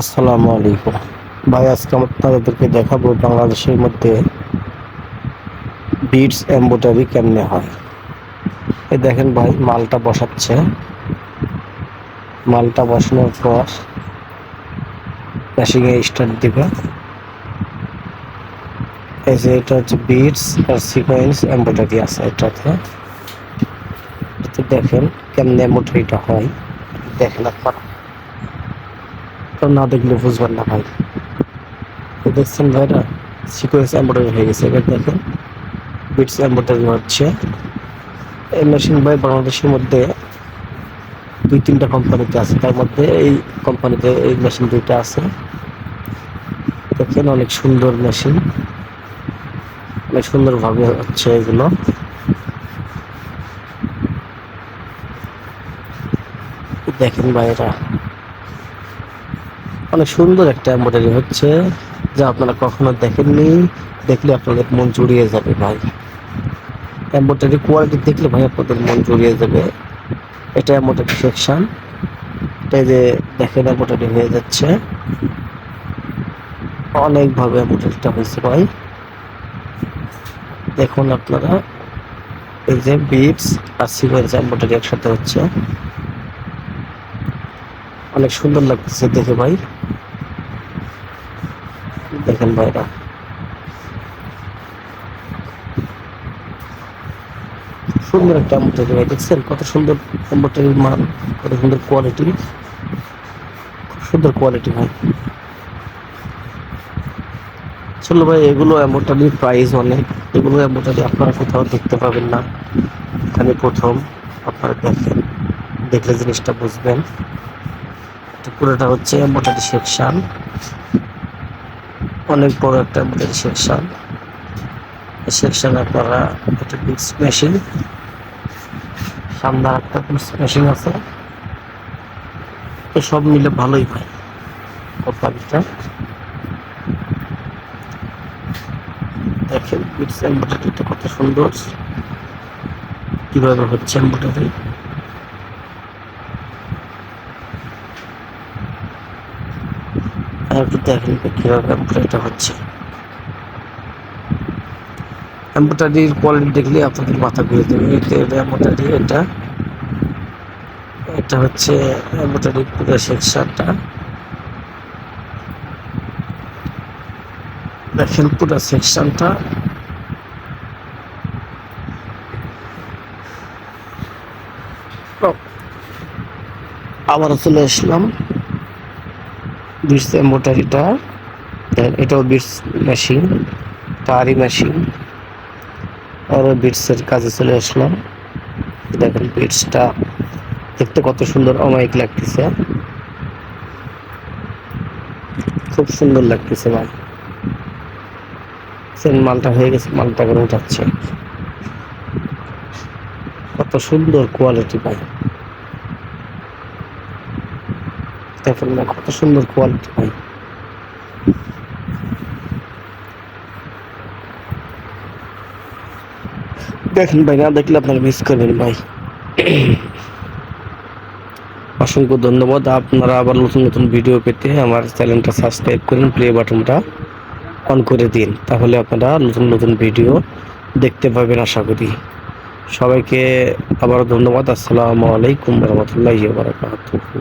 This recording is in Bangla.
আসসালামু আলাইকুম। ভাই, আজকে আপনাদেরকে দেখাবো বাংলাদেশের মধ্যে বিটস এম্বোটারি কেমনে হয়। এই দেখেন ভাই, মালটা বসাচ্ছে। মালটা বসানোর পর মেশিনে স্টার্ট দিবে। এই যে এটা হচ্ছে বিটস আর সিকোয়েন্স এম্বোটারি আছে এটাতে। দেখেন কেমনে এম্বোটারিটা হয়। দেখেন আপনারা। তো না দেখলে বুঝবেন না ভাই। দেখছেন ভাইরা সিকোয়েন্স এম্ব্রয়ডারি হয়ে গেছে। এবার দেখেন বিটস এম্ব্রয়ডারি হচ্ছে। এই মেশিন ভাই বাংলাদেশের মধ্যে দুই, তিনটা কোম্পানিতে আছে। তার মধ্যে এই কোম্পানিতে এই মেশিন দুইটা আছে। দেখেন অনেক সুন্দর মেশিন অনেক সুন্দরভাবে হচ্ছে এগুলো। দেখেন ভাইরা অনেক সুন্দর একটা এম্ব্রয়ডারি হচ্ছে, যা আপনারা কখনো দেখেননি। দেখলে আপনাদের মন জুড়িয়ে যাবে ভাই। এম্ব্রয়ডারি কোয়ালিটি দেখলে ভাই আপনাদের মন জুড়িয়ে যাবে। এটা এম্ব্রয়ডারি সেকশন এটা যে দেখেন এম্ব্রয়ডারি হয়ে যাচ্ছে। অনেকভাবে এম্ব্রয়ডারিটা হয়েছে ভাই। দেখুন আপনারা, এই যে বিটস আর সিকোয়েন্স এম্ব্রয়ডারি একসাথে হচ্ছে। অনেক সুন্দর লাগতেছে দেখে ভাই। দেখেন ভাইরা। সুন্দর একটা এম্বোটারি ভাই, দেখছেন? কত সুন্দর এম্বোটারির মান, কত সুন্দর কোয়ালিটি খুব সুন্দর কোয়ালিটি ভাই। চলো ভাই, এগুলো এম্বোটারির প্রাইস অনেক। এগুলো এম্বোটারি আপনারা কোথাও দেখতে পাবেন না। এখানে প্রথম আপনারা দেখেন। দেখলে জিনিসটা বুঝবেন। পুরোটা হচ্ছে এম্বোটারি সেকশন। অনেক বড় একটা এম্ব্রয়ডারি সেকশন। সেকশনে আপনারা একটা বিক্স মেশিন, সামনে একটা বিক্স মেশিন আছে। তো সব মিলে ভালোই হয় কোম্পানিটা। দেখেন বিক্স এম্ব্রয়ডারিটা কত সুন্দর। কীভাবে হচ্ছে এম্ব্রয়ডারি একটু দেখেন কীভাবে এম্ব্রয়ডারিটা হচ্ছে? এম্ব্রয়ডারির কোয়ালিটি দেখলে আপনাদের মাথা ঘুরে দেবে এটা এম্ব্রয়ডারি এটা এটা হচ্ছে এম্ব্রয়ডারি পুরো সেকশনটা দেখেন পুরো সেকশনটা আবারও চলে আসলাম। বিটস এম্বোটারিটা এটাও বিটস মেশিন তারই মেশিন আরও বিটসের কাজে চলে আসলাম। দেখেন বিটসটা দেখতে কত সুন্দর অমায়িক লাগতেছে। খুব সুন্দর লাগতেছে ভাই। সেন মালটা হয়ে গেছে, মালটা করে উঠাচ্ছে। কত সুন্দর কোয়ালিটি ভাই। না, কত সুন্দর কোয়ালিটি ভাই। দেখেন ভাই, না দেখলে আপনারা মিস করবেন ভাই। অসংখ্য ধন্যবাদ। আপনারা আবার নতুন নতুন ভিডিও পেতে আমার চ্যানেলটা সাবস্ক্রাইব করুন প্লে বাটনটা অন করে দিন। তাহলে আপনারা নতুন নতুন ভিডিও দেখতে পাবেন, আশা করি। সবাইকে আবার ধন্যবাদ। আসসালামু আলাইকুম রহমতুল্লাহ বারকাতুহু।